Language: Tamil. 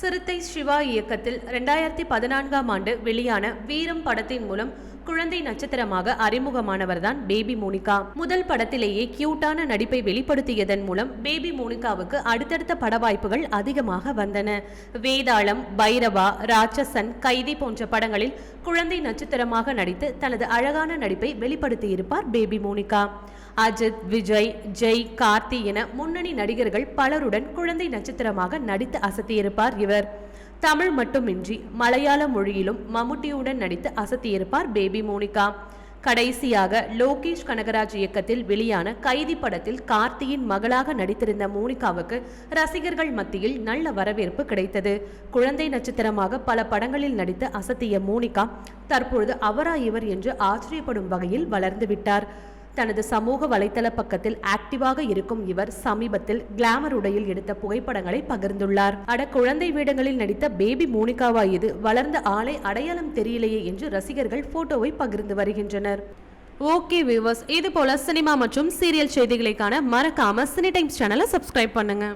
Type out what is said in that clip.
சிறுத்தை சிவா இயக்கத்தில் ரெண்டாயிரத்தி பதினான்காம் ஆண்டு வெளியான வீரம் படத்தின் மூலம் குழந்தை நட்சத்திரமாக அறிமுகமானவர்தான் பேபி மோனிகா. முதல் படத்திலேயே கியூட்டான நடிப்பை வெளிப்படுத்தியதன் மூலம் பேபி மோனிகாவுக்கு அடுத்தடுத்த பட வாய்ப்புகள் அதிகமாக வந்தன. வேதாளம் பைரவா ராட்சசன் கைதி போன்ற படங்களில் குழந்தை நட்சத்திரமாக நடித்து தனது அழகான நடிப்பை வெளிப்படுத்தியிருப்பார் பேபி மோனிகா. அஜித் விஜய் ஜெய் கார்த்தி என முன்னணி நடிகர்கள் பலருடன் குழந்தை நட்சத்திரமாக நடித்து அசத்தியிருப்பார் இவர். தமிழ் மட்டுமின்றி மலையாள மொழியிலும் மம்முட்டியுடன் நடித்து அசத்தியிருப்பார் பேபி மோனிகா. கடைசியாக லோகேஷ் கனகராஜ் இயக்கத்தில் வெளியான கைதி படத்தில் கார்த்தியின் மகளாக நடித்திருந்த மோனிகாவுக்கு ரசிகர்கள் மத்தியில் நல்ல வரவேற்பு கிடைத்தது. குழந்தை நட்சத்திரமாக பல படங்களில் நடித்து அசத்திய மோனிகா தற்பொழுது அவரா இவர் என்று ஆச்சரியப்படும் வகையில் வளர்ந்துவிட்டார் தனது சமூக வலைத்தள பக்கத்தில் ஆக்டிவாக இருக்கும் இவர் சமீபத்தில் கிளாமர் உடையில் எடுத்த புகைப்படங்களை பகிர்ந்துள்ளார். அட குழந்தை வேடங்களில் நடித்த பேபி மோனிகாவா இது வளர்ந்த ஆளை அடையாளம் தெரியலையே என்று ரசிகர்கள் போட்டோவை பகிர்ந்து வருகின்றனர். ஓகே வியூவர்ஸ் இது போல சினிமா மற்றும் சீரியல் செய்திகளை காண மறக்காம சினி டைம்ஸ் சேனலை சப்ஸ்கிரைப் பண்ணுங்க.